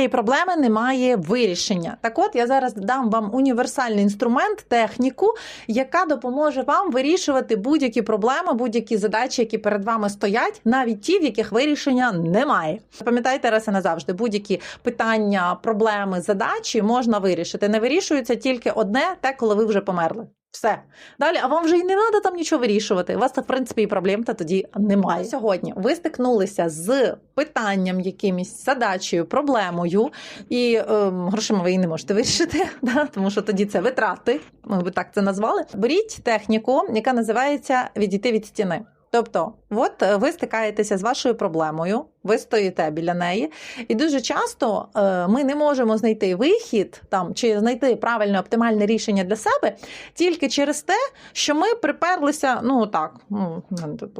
цієї проблеми немає вирішення. Так от я зараз дам вам універсальний інструмент, техніку, яка допоможе вам вирішувати будь-які проблеми, будь-які задачі, які перед вами стоять, навіть ті, в яких вирішення немає. Пам'ятайте раз і назавжди, будь-які питання, проблеми, задачі можна вирішити. Не вирішується тільки одне, те, коли ви вже померли. Все далі, а вам вже і не треба там нічого вирішувати. У вас в принципі і проблем та тоді немає. Сьогодні ви стикнулися з питанням, якимось задачею, проблемою, і ем, грошима ви її не можете вирішити, да? тому що тоді це витрати. Ми би так це назвали. Беріть техніку, яка називається відійти від стіни. Тобто, от е, ви стикаєтеся з вашою проблемою, ви стоїте біля неї, і дуже часто е, ми не можемо знайти вихід там чи знайти правильне оптимальне рішення для себе тільки через те, що ми приперлися. Ну отак, ну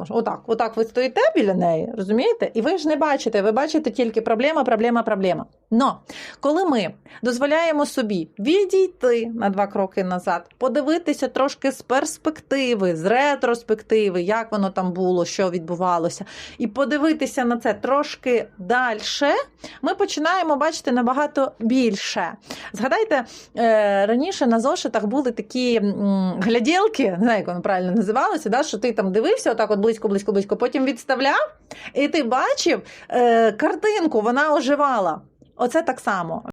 отак, отак ви стоїте біля неї, розумієте? І ви ж не бачите, ви бачите тільки проблема, проблема, проблема. Но коли ми дозволяємо собі відійти на два кроки назад, подивитися трошки з перспективи, з ретроспективи, як воно там було, що відбувалося, і подивитися на це трошки далі, ми починаємо бачити набагато більше. Згадайте, е, раніше на зошитах були такі гляділки, не знаю, як воно правильно називалося, да, що ти там дивився отак, от близько, близько, близько, потім відставляв, і ти бачив е, картинку, вона оживала. Оце так само.